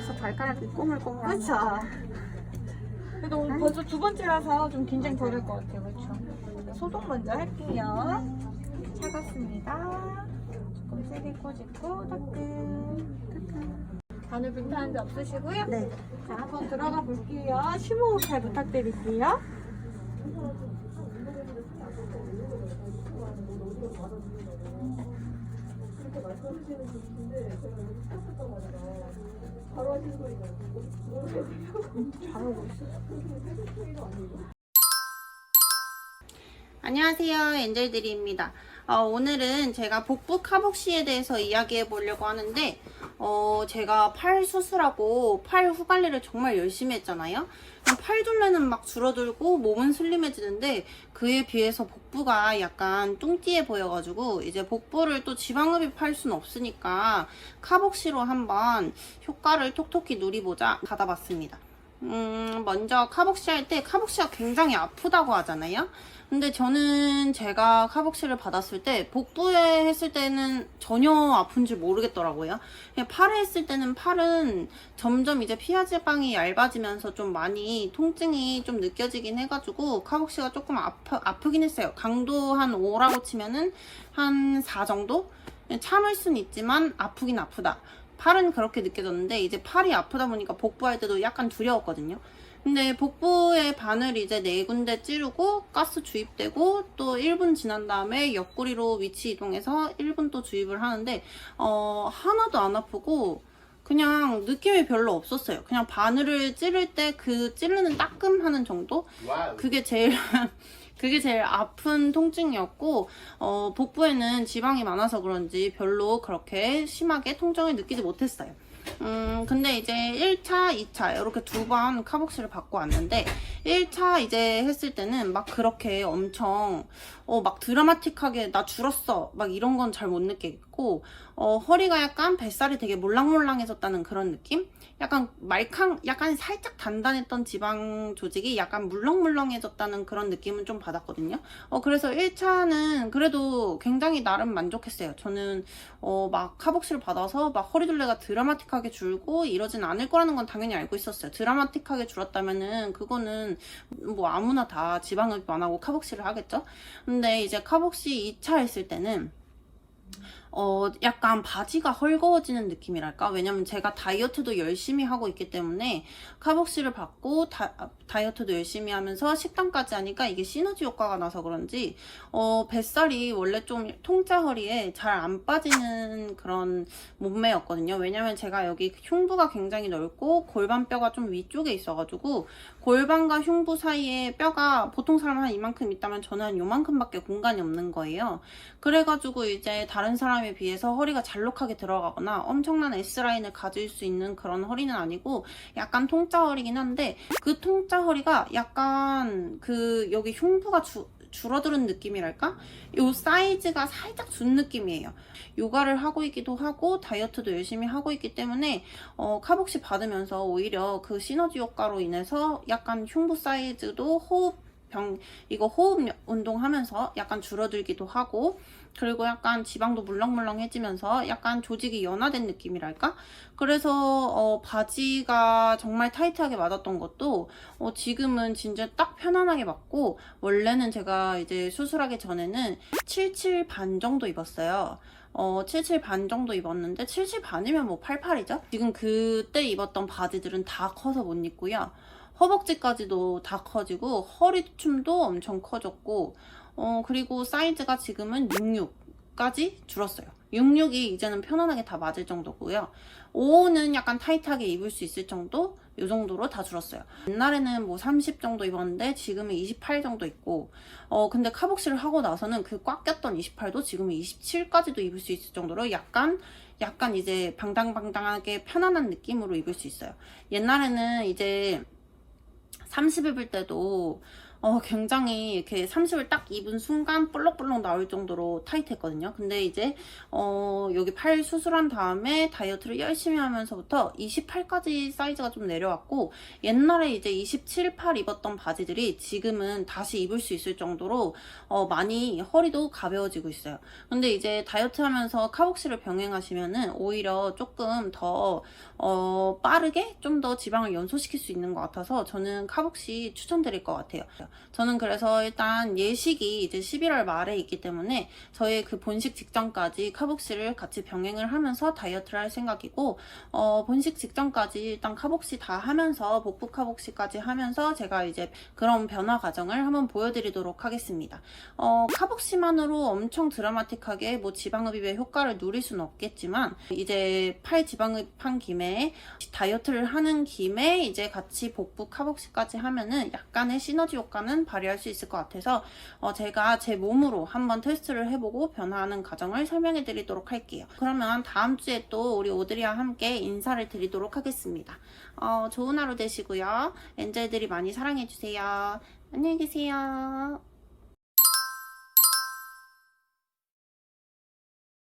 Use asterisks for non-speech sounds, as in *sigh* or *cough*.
그래서 발가락이 꼬물꼬물. 그쵸. 그래도 오늘 벌써 두 번째라서 좀 긴장 덜할 것 같아요. 그쵸. 소독 먼저 할게요. 차갑습니다. 조금 세게 꽂고 따끔. 바늘 불타는 데 없으시고요. 네. 자, 한번 들어가 볼게요. 심호흡 잘 부탁드릴게요. 잘하고 있어. 안녕하세요. 엔젤들이입니다. 어, 오늘은 제가 복부 카복시에 대해서 이야기해 보려고 하는데, 어, 제가 팔 수술하고 팔 후관리를 정말 열심히 했잖아요. 팔 둘레는 막 줄어들고 몸은 슬림해지는데, 그에 비해서 복부가 약간 뚱띠해 보여가지고, 이제 복부를 또 지방흡입할 수는 없으니까, 카복시로 한번 효과를 톡톡히 누리보자 받아봤습니다. 음, 먼저 카복시 할 때 카복시가 굉장히 아프다고 하잖아요. 근데 저는 제가 카복시를 받았을 때 복부에 했을 때는 전혀 아픈 줄 모르겠더라고요. 팔에 했을 때는 팔은 점점 이제 피하지방이 얇아지면서 좀 많이 통증이 좀 느껴지긴 해가지고 카복시가 조금 아프, 아프긴 했어요. 강도 한 5라고 치면은 한 4 정도? 참을 순 있지만 아프긴 아프다. 팔은 그렇게 느껴졌는데 이제 팔이 아프다 보니까 복부할 때도 약간 두려웠거든요. 근데 복부에 바늘 이제 네 군데 찌르고 가스 주입되고 또 1분 지난 다음에 옆구리로 위치 이동해서 1분 또 주입을 하는데 어 하나도 안 아프고 그냥 느낌이 별로 없었어요. 그냥 바늘을 찌를 때 그 찌르는 따끔하는 정도? 와우. 그게 제일 *laughs* 그게 제일 아픈 통증이었고 어, 복부에는 지방이 많아서 그런지 별로 그렇게 심하게 통증을 느끼지 못했어요. 음, 근데 이제 1차, 2차 이렇게 두 번 카복시를 받고 왔는데 1차 이제 했을 때는 막 그렇게 엄청 어, 막 드라마틱하게 나 줄었어 막 이런 건 잘 못 느끼겠고 어, 허리가 약간 뱃살이 되게 몰랑몰랑해졌다는 그런 느낌? 약간 말캉, 약간 살짝 단단했던 지방 조직이 약간 물렁물렁해졌다는 그런 느낌은 좀 받았거든요. 어, 그래서 1차는 그래도 굉장히 나름 만족했어요. 저는, 어, 막 카복시를 받아서 막 허리둘레가 드라마틱하게 줄고 이러진 않을 거라는 건 당연히 알고 있었어요. 드라마틱하게 줄었다면은 그거는 뭐 아무나 다 지방흡입 안 하고 카복시를 하겠죠? 근데 이제 카복시 2차 했을 때는 어, 약간 바지가 헐거워지는 느낌이랄까? 왜냐면 제가 다이어트도 열심히 하고 있기 때문에 카복시를 받고 다, 다이어트도 열심히 하면서 식단까지 하니까 이게 시너지 효과가 나서 그런지 어, 뱃살이 원래 좀 통짜 허리에 잘 안 빠지는 그런 몸매였거든요. 왜냐면 제가 여기 흉부가 굉장히 넓고 골반뼈가 좀 위쪽에 있어가지고 골반과 흉부 사이에 뼈가 보통 사람 한 이만큼 있다면 저는 한 요만큼밖에 공간이 없는 거예요. 그래가지고 이제 다른 사람 에 비해서 허리가 잘록하게 들어가거나 엄청난 S라인을 가질 수 있는 그런 허리는 아니고 약간 통짜 허리긴 한데 그 통짜 허리가 약간 그 여기 흉부가 주, 줄어드는 느낌이랄까? 요 사이즈가 살짝 준 느낌이에요. 요가를 하고 있기도 하고 다이어트도 열심히 하고 있기 때문에 어, 카복시 받으면서 오히려 그 시너지 효과로 인해서 약간 흉부 사이즈도 호흡 병 이거 호흡 운동하면서 약간 줄어들기도 하고 그리고 약간 지방도 물렁물렁해지면서 약간 조직이 연화된 느낌이랄까? 그래서 어, 바지가 정말 타이트하게 맞았던 것도 어, 지금은 진짜 딱 편안하게 맞고 원래는 제가 이제 수술하기 전에는 77 반 정도 입었어요. 어, 77 반 정도 입었는데 77 반이면 뭐 88이죠? 지금 그때 입었던 바지들은 다 커서 못 입고요. 허벅지까지도 다 커지고 허리춤도 엄청 커졌고 어 그리고 사이즈가 지금은 66까지 줄었어요. 66이 이제는 편안하게 다 맞을 정도고요. 5는 약간 타이트하게 입을 수 있을 정도? 이 정도로 다 줄었어요. 옛날에는 뭐 30 정도 입었는데 지금은 28 정도 입고 어 근데 카복시를 하고 나서는 그 꽉 꼈던 28도 지금은 27까지도 입을 수 있을 정도로 약간 약간 이제 방당방당하게 편안한 느낌으로 입을 수 있어요. 옛날에는 이제 30 입을 때도 어, 굉장히 이렇게 30을 딱 입은 순간 볼록볼록 나올 정도로 타이트했거든요. 근데 이제, 어, 여기 팔 수술한 다음에 다이어트를 열심히 하면서부터 28까지 사이즈가 좀 내려왔고, 옛날에 이제 27, 8 입었던 바지들이 지금은 다시 입을 수 있을 정도로, 어, 많이 허리도 가벼워지고 있어요. 근데 이제 다이어트 하면서 카복시를 병행하시면은 오히려 조금 더, 어, 빠르게 좀 더 지방을 연소시킬 수 있는 것 같아서 저는 카복시 추천드릴 것 같아요. 저는 그래서 일단 예식이 이제 11월 말에 있기 때문에 저의 그 본식 직전까지 카복시를 같이 병행을 하면서 다이어트를 할 생각이고, 어, 본식 직전까지 일단 카복시 다 하면서 복부 카복시까지 하면서 제가 이제 그런 변화 과정을 한번 보여드리도록 하겠습니다. 어, 카복시만으로 엄청 드라마틱하게 뭐 지방흡입의 효과를 누릴 수는 없겠지만 이제 팔 지방흡입한 김에 다이어트를 하는 김에 이제 같이 복부 카복시까지 하면은 약간의 시너지 효과는 발휘할 수 있을 것 같아서 어, 제가 제 몸으로 한번 테스트를 해보고 변화하는 과정을 설명해 드리도록 할게요. 그러면 다음 주에 또 우리 오드리와 함께 인사를 드리도록 하겠습니다. 어, 좋은 하루 되시고요. 엔젤들이 많이 사랑해 주세요. 안녕히 계세요.